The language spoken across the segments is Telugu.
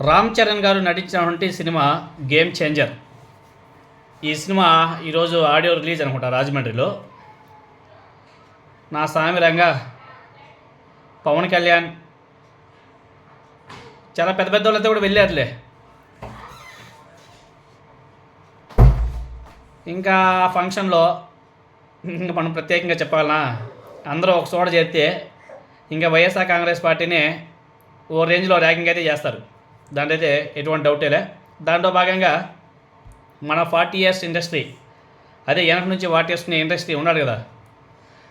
రామ్ చరణ్ గారు నటించినటువంటి సినిమా గేమ్ చేంజర్ ఈ సినిమా ఈరోజు ఆడియో రిలీజ్ అనుకుంటా రాజమండ్రిలో. నా సామిరంగా పవన్ కళ్యాణ్ చాలా పెద్ద పెద్ద వాళ్ళతో కూడా వెళ్ళారులే. ఇంకా ఆ ఫంక్షన్లో ఇంకా మనం ప్రత్యేకంగా చెప్పాలనా? అందరూ ఒక చోట చేస్తే ఇంకా వైఎస్ఆర్ కాంగ్రెస్ పార్టీని ఓ రేంజ్లో ర్యాగింగ్ అయితే చేస్తారు. దాంట్లో అయితే ఎటువంటి డౌటేలే దాంట్లో భాగంగా మన ఫార్టీ ఇయర్స్ ఇండస్ట్రీ అదే వెనక నుంచి ఫార్టీ ఇయర్స్ ఇండస్ట్రీ ఉన్నాడు కదా.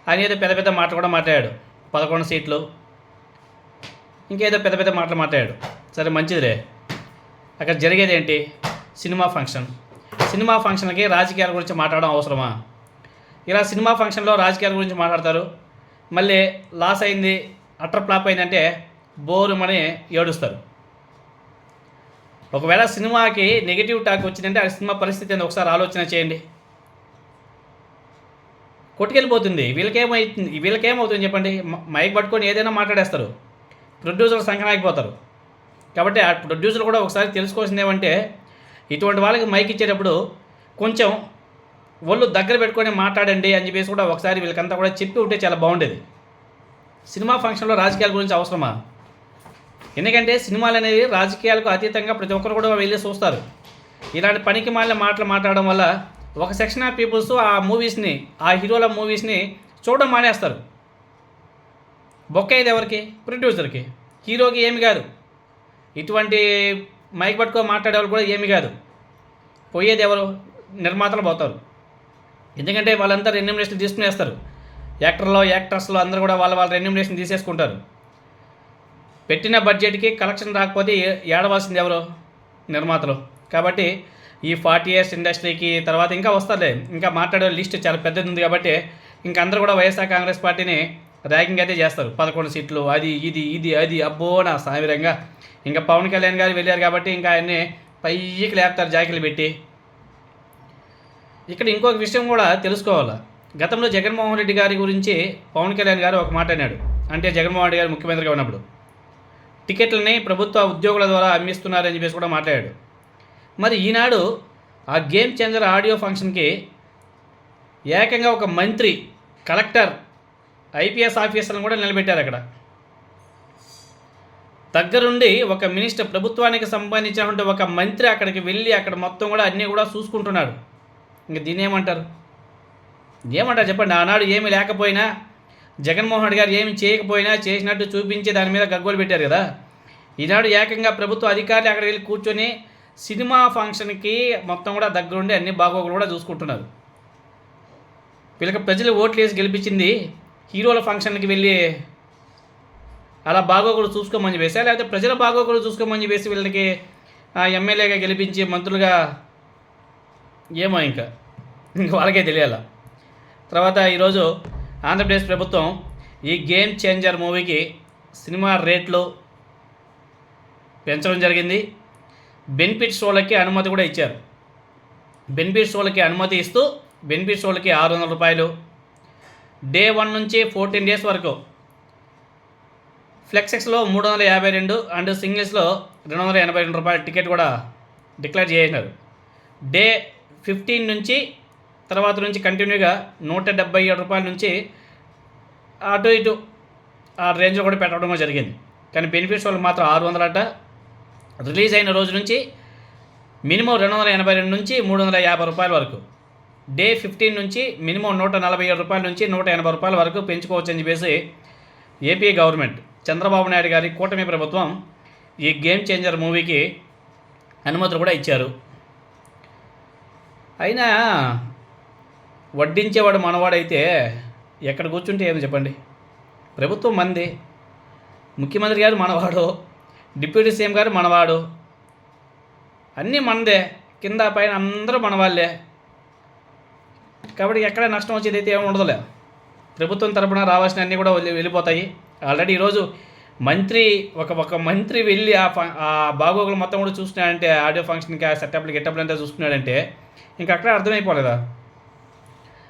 అని ఏదో పెద్ద పెద్ద మాటలు కూడా మాట్లాడాడు. పదకొండు సీట్లు ఇంకేదో పెద్ద పెద్ద మాటలు మాట్లాడాడు. సరే మంచిదిలే. అక్కడ జరిగేది ఏంటి? Cinema function. సినిమా ఫంక్షన్కి రాజకీయాల గురించి మాట్లాడడం అవసరమా? ఇలా సినిమా ఫంక్షన్లో రాజకీయాల గురించి మాట్లాడతారు. మళ్ళీ లాస్ అయింది అట్టర్ ఫ్లాప్ అయిందంటే బోరుమని ఏడుస్తారు. ఒకవేళ సినిమాకి నెగిటివ్ టాక్ వచ్చిందంటే ఆ సినిమా పరిస్థితి అని ఒకసారి ఆలోచన చేయండి. కొట్టుకెళ్ళిపోతుంది. వీళ్ళకేమవుతుంది వీళ్ళకేమవుతుంది చెప్పండి? మైక్ పట్టుకొని ఏదైనా మాట్లాడేస్తారు. ప్రొడ్యూసర్ సంఘనాగిపోతారు కాబట్టి ఆ ప్రొడ్యూసర్ కూడా ఒకసారి తెలుసుకోవాల్సింది ఏమంటే ఇటువంటి వాళ్ళకి మైక్ ఇచ్చేటప్పుడు కొంచెం ఒళ్ళు దగ్గర పెట్టుకొని మాట్లాడండి అని చెప్పేసి కూడా ఒకసారి వీళ్ళకంతా కూడా చెప్పి ఉంటే చాలా బాగుండేది. సినిమా ఫంక్షన్లో రాజకీయాల గురించి అవసరమా? ఎందుకంటే సినిమాలు అనేవి రాజకీయాలకు అతీతంగా ప్రతి ఒక్కరు కూడా వెళ్ళి చూస్తారు. ఇలాంటి పనికి మాలిన మాటలు మాట్లాడడం వల్ల ఒక సెక్షన్ ఆఫ్ పీపుల్స్ ఆ మూవీస్ని ఆ హీరోల మూవీస్ని చూడడం మానేస్తారు. బొక్క ఎవరికి? ప్రొడ్యూసర్కి. హీరోకి ఏమి కాదు. ఇటువంటి మైక్ పట్టుకో మాట్లాడేవాళ్ళు కూడా ఏమి కాదు. పోయేది ఎవరు? నిర్మాతలు పోతారు. ఎందుకంటే వాళ్ళంతా రెన్యూమినేషన్ తీసుకునేస్తారు. యాక్టర్లో యాక్టర్స్లో అందరూ కూడా వాళ్ళ వాళ్ళ రెన్యూమినేషన్ తీసేసుకుంటారు. పెట్టిన బడ్జెట్కి కలెక్షన్ రాకపోతే ఏడవలసింది ఎవరు? నిర్మాతలు. కాబట్టి ఈ ఫార్టీ ఇయర్స్ ఇండస్ట్రీకి తర్వాత ఇంకా వస్తారులే ఇంకా మాట్లాడే లిస్ట్ చాలా పెద్దది ఉంది కాబట్టి ఇంకా అందరూ కూడా వైఎస్ఆర్ కాంగ్రెస్ పార్టీని ర్యాగింగ్ అయితే చేస్తారు. పదకొండు సీట్లు అది ఇది ఇది అది అబ్బో నా సామిరంగా. ఇంకా పవన్ కళ్యాణ్ గారు వెళ్ళారు కాబట్టి ఇంకా ఆయన్ని పైకి లేపుతారు జాకిలు పెట్టి. ఇక్కడ ఇంకొక విషయం కూడా తెలుసుకోవాలి? గతంలో జగన్మోహన్ రెడ్డి గారి గురించి పవన్ కళ్యాణ్ గారు ఒక మాట అన్నాడు. అంటే జగన్మోహన్ రెడ్డి గారు ముఖ్యమంత్రిగా ఉన్నప్పుడు. టికెట్లని ప్రభుత్వ ఉద్యోగుల ద్వారా అమ్మిస్తున్నారని చెప్పేసి కూడా మాట్లాడాడు. మరి ఈనాడు ఆ గేమ్ చేంజర్ ఆడియో ఫంక్షన్కి ఏకంగా ఒక మంత్రి కలెక్టర్ ఐపీఎస్ ఆఫీసర్లను కూడా నిలబెట్టారు అక్కడ. దగ్గరుండి ఒక మినిస్టర్ ప్రభుత్వానికి సంబంధించినటువంటి ఒక మంత్రి అక్కడికి వెళ్ళి అక్కడ మొత్తం కూడా అన్నీ కూడా చూసుకుంటున్నాడు. ఇంక దీన్ని ఏమంటారు? ఏమంటారు చెప్పండి? ఆనాడు ఏమీ లేకపోయినా జగన్మోహన్ రెడ్డి గారు ఏమి చేయకపోయినా చేసినట్టు చూపించి దాని మీద గగ్గోలు పెట్టారు కదా. ఈనాడు ఏకంగా ప్రభుత్వ అధికారులు అక్కడికి వెళ్ళి కూర్చొని సినిమా ఫంక్షన్కి మొత్తం కూడా దగ్గరుండి అన్ని బాగోగులు కూడా చూసుకుంటున్నారు. వీళ్ళకి ప్రజలు ఓట్లు వేసి గెలిపించింది హీరోల ఫంక్షన్కి వెళ్ళి అలా బాగోగులు చూసుకోమని చెప్పేసి? లేకపోతే ప్రజల బాగోగులు చూసుకోమని చెప్పేసి వీళ్ళకి ఆ, ఎమ్మెల్యేగా గెలిపించి మంత్రులుగా ఏమో ఇంకా. ఇంకా వాళ్ళకే తెలియాల? తర్వాత ఈరోజు ఆంధ్రప్రదేశ్ ప్రభుత్వం ఈ గేమ్ చేంజర్ మూవీకి సినిమా రేట్లు పెంచడం జరిగింది. బెనిఫిట్ షోలకి అనుమతి కూడా ఇచ్చారు. బెనిఫిట్ షోలకి అనుమతి ఇస్తూ బెనిఫిట్ షోలకి ఆరు వందల రూపాయలు. డే వన్ నుంచి ఫోర్టీన్ డేస్ వరకు ఫ్లెక్సెక్స్లో మూడు వందల యాభై రెండు అండ్ సింగిల్స్లో రెండు వందల ఎనభై రెండు రూపాయల టికెట్ కూడా డిక్లేర్ చేసినారు డే ఫిఫ్టీన్ నుంచి తర్వాత నుంచి కంటిన్యూగా నూట డెబ్బై ఏడు రూపాయల నుంచి అటు ఇటు ఆ రేంజ్లో కూడా పెట్టడం జరిగింది. కానీ బెనిఫిట్స్ వాళ్ళు మాత్రం ఆరు వందలట. రిలీజ్ అయిన రోజు నుంచి మినిమం రెండు వందల ఎనభై రెండు నుంచి మూడు వందల యాభై రూపాయల వరకు. డే ఫిఫ్టీన్ నుంచి మినిమం నూట నలభై ఏడు రూపాయల నుంచి నూట ఎనభై రూపాయల వరకు పెంచుకోవచ్చు అని చెప్పేసి ఏపీ గవర్నమెంట్ చంద్రబాబు నాయుడు గారి కూటమి ప్రభుత్వం ఈ గేమ్ చేంజర్ మూవీకి అనుమతులు కూడా ఇచ్చారు. అయినా వడ్డించేవాడు మనవాడైతే ఎక్కడ కూర్చుంటే ఏమి చెప్పండి? ప్రభుత్వం మంది. ముఖ్యమంత్రి గారు మనవాడు డిప్యూటీ సీఎం గారు మనవాడు. అన్నీ మనదే కింద పైన అందరూ మనవాళ్ళే. కాబట్టి ఎక్కడ నష్టం వచ్చేది అయితే ఏమి ఉండదులే. ప్రభుత్వం తరపున రావాల్సిన అన్నీ కూడా వెళ్ళిపోతాయి. ఆల్రెడీ ఈరోజు మంత్రి ఒక ఒక మంత్రి వెళ్ళి ఆ ఆ బాగోగులు మొత్తం కూడా చూస్తున్నాడంటే ఆడియో ఫంక్షన్కి ఆ సెటప్లు గెటప్లు అంతా చూస్తున్నాడంటే ఇంకా అక్కడ అర్థమైపోలేదా?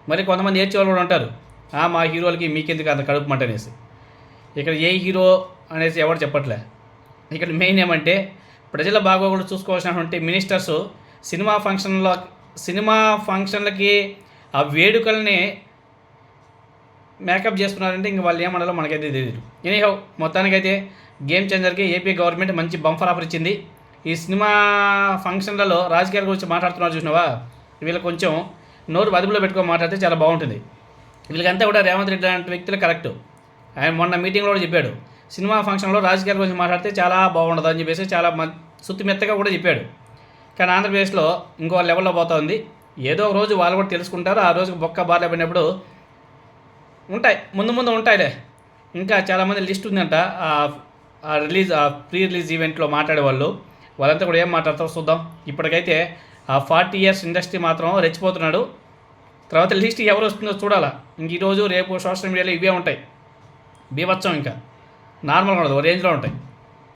మరి కొంతమంది ఏడ్చే వాళ్ళు కూడా ఉంటారు. "ఆ, మా హీరోలకి మీకెందుకు అంత కడుపు మంట అనేసి. ఇక్కడ ఏ హీరో అనేసి ఎవరు చెప్పట్లే. ఇక్కడ మెయిన్ ఏమంటే ప్రజల బాగోగులు చూసుకోవాల్సినటువంటి మినిస్టర్స్ సినిమా ఫంక్షన్లో సినిమా ఫంక్షన్లకి ఆ వేడుకల్ని మేకప్ చేసుకున్నారంటే ఇంక వాళ్ళు ఏమనాలో మనకైతే తెలియదు ఎనీహౌ మొత్తానికైతే గేమ్ చేంజర్కి ఏపీ గవర్నమెంట్ మంచి బంఫర్ ఆఫర్ ఇచ్చింది. ఈ సినిమా ఫంక్షన్లలో రాజకీయాల గురించి మాట్లాడుతున్నారు చూసినావా? వీళ్ళు కొంచెం నోరు అదుపులో పెట్టుకొని మాట్లాడితే చాలా బాగుంటుంది. వీళ్ళకంతా కూడా రేవంత్ రెడ్డి లాంటి వ్యక్తులు కరెక్ట్. ఆయన మొన్న మీటింగ్లో కూడా చెప్పాడు. సినిమా ఫంక్షన్లో రాజకీయాల గురించి మాట్లాడితే చాలా బాగుండదు అని చెప్పేసి చాలా మ మెత్తగా కూడా చెప్పాడు. కానీ ఆంధ్రప్రదేశ్లో ఇంకో లెవెల్లో పోతా ఉంది ఏదో ఒక రోజు వాళ్ళు కూడా తెలుసుకుంటారు. ఆ రోజు బొక్క బార్లు పడినప్పుడు ఉంటాయి. ముందు ముందు ఉంటాయిలే. ఇంకా చాలామంది లిస్ట్ ఉందంట. ఆ- ఆ రిలీజ్ ఆ ప్రీ రిలీజ్ ఈవెంట్లో మాట్లాడే వాళ్ళు. వాళ్ళంతా కూడా ఏం మాట్లాడతారో చూద్దాం. ఇప్పటికైతే ఆ ఫార్టీ ఇయర్స్ ఇండస్ట్రీ మాత్రం రెచ్చిపోతున్నాడు. తర్వాత లిస్ట్ ఎవరు వస్తుందో చూడాలా. ఇంక ఈరోజు రేపు సోషల్ మీడియాలో ఇవే ఉంటాయి. బీభత్సం ఇంకా. నార్మల్గా ఉండదు రేంజ్లో ఉంటాయి.